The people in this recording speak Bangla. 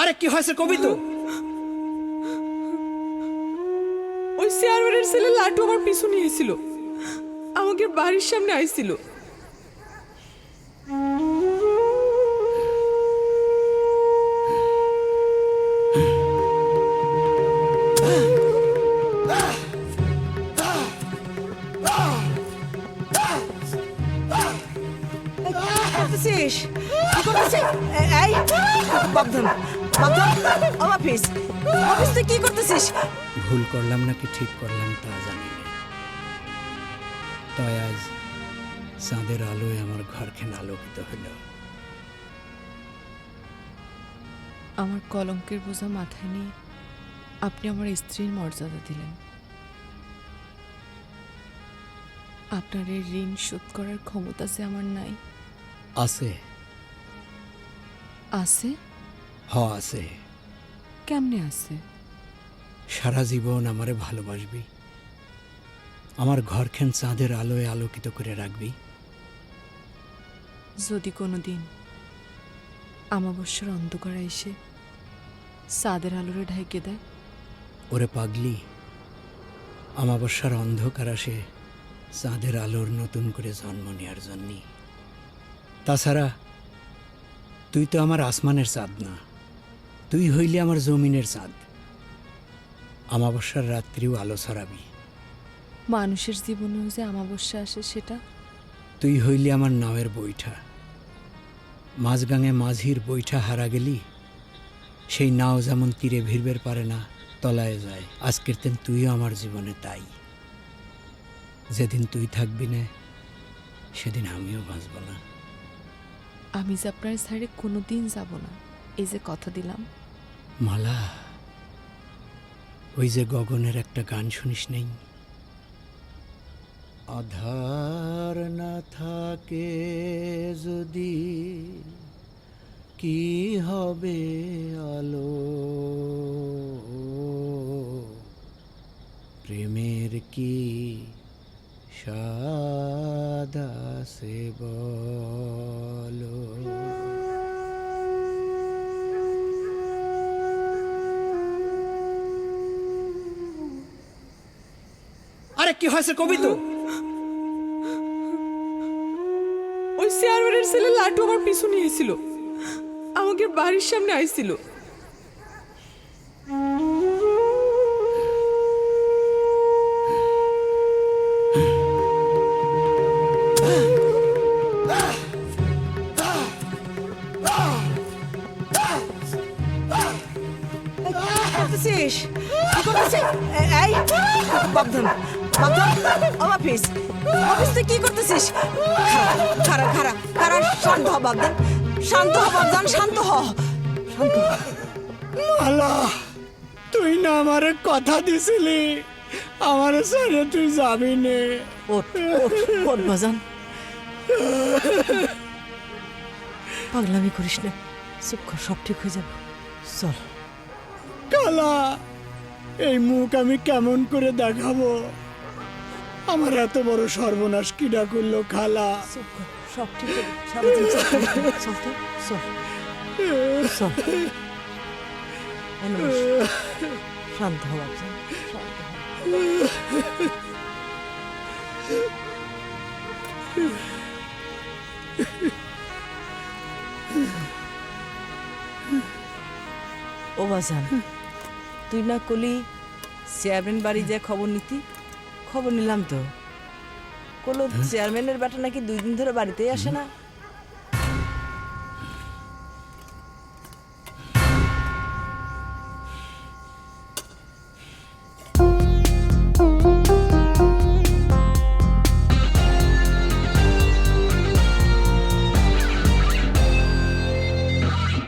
আরে কি হয়েছে কবি তো? ওই চেয়ারম্যানের ছেলে লাটু আমার পিছু নিয়েছিল। আমাকে বাড়ির সামনে আইছিল। করতেছিস? কি করতেছিস? এই বাবধন তুই কি করতেছিস? ভুল করলাম নাকি ঠিক করলাম তা জানি না। তাই আজ চাঁদের আলোয় আমার ঘরখান আলোকিত হইল আমার কলঙ্কের বোঝা মাথায় নিয়ে আপনি আমার স্ত্রীর মর্যাদা দিলেন। আপনার এই ঋণ শোধ করার ক্ষমতা যে আমার নাই। আছে। আছে? হ আছে। কেমনে আছে? সারা জীবন আমারে ভালোবাসবি। আমার ঘরখান চাঁদের আলোয় আলোকিত করে রাখবি। যদি কোনো দিন আমাবস্যার অন্ধকার এসে সাদের আলোরে ঢাইকে দেয়? ওরে পাগলি আমাবস্যার অন্ধকার আসে চাঁদের আলোর নতুন করে জন্ম নেওয়ার জন্যই তাছাড়া তুই তো আমার আসমানের চাঁদ না। তুই হইলি আমার জমিনের চাঁদ। আমাবস্যার রাত্রিও আলো ছড়াবি। মানুষের জীবনেও যে আমাবস্যা আসে সেটা? তুই হইলি আমার নাওয়ের বৈঠা। মাঝগাঙে মাঝির বৈঠা হারা গেলি। সেই নাও যেমন তীরে ভিড়বের পারে না তলায় যায়। আজকের দিন তুইও আমার জীবনে তাই। যেদিন তুই থাকবি না সেদিন আমিও বাঁচব না। আমি যে আপনার সাইডে কোনো দিন যাব না। এই যে কথা দিলাম। মালা ওই যে গগনের একটা গান শুনিস নেই? আধার না থাকে যদি কি হবে আলো? প্রেমের কি স্বাদ আছে বলো? আরে কি হয়েছে কবি তো? ওই চেয়ারম্যানের ছেলে লাটু আমার পিছু নিয়েছিল। আমাকে বাড়ির সামনে আইছিল। করতেছিস কি করতেছিস? এই বাবধন বাবধন আমার অফিস অফিস তুই কি করতেছিস? খারা খারা খারা শান্ত হ বাবধন শান্ত হ বাবধন শান্ত হ। শান্ত মালা তুই না আমারে কথা দিছিলি। আমার সাথে তুই যাবি নে। ওঠ ওঠ ওঠ বাজান পাগলামি করিস না। চুপ কর সব ঠিক হয়ে যাবে। চল। কালা এই মুখ আমি কেমন করে দেখাবো? আমার এত বড় সর্বনাশ কিডা করল, খালা? সব ঠিক। শান্ত ও বাজান, তুই না কলি, চেয়ারম্যান বাড়ি যে খবর নিতি? খবর নিলাম তো। কোনো চেয়ারম্যানের বেটা নাকি দুই দিন ধরে বাড়িতেই আসে না?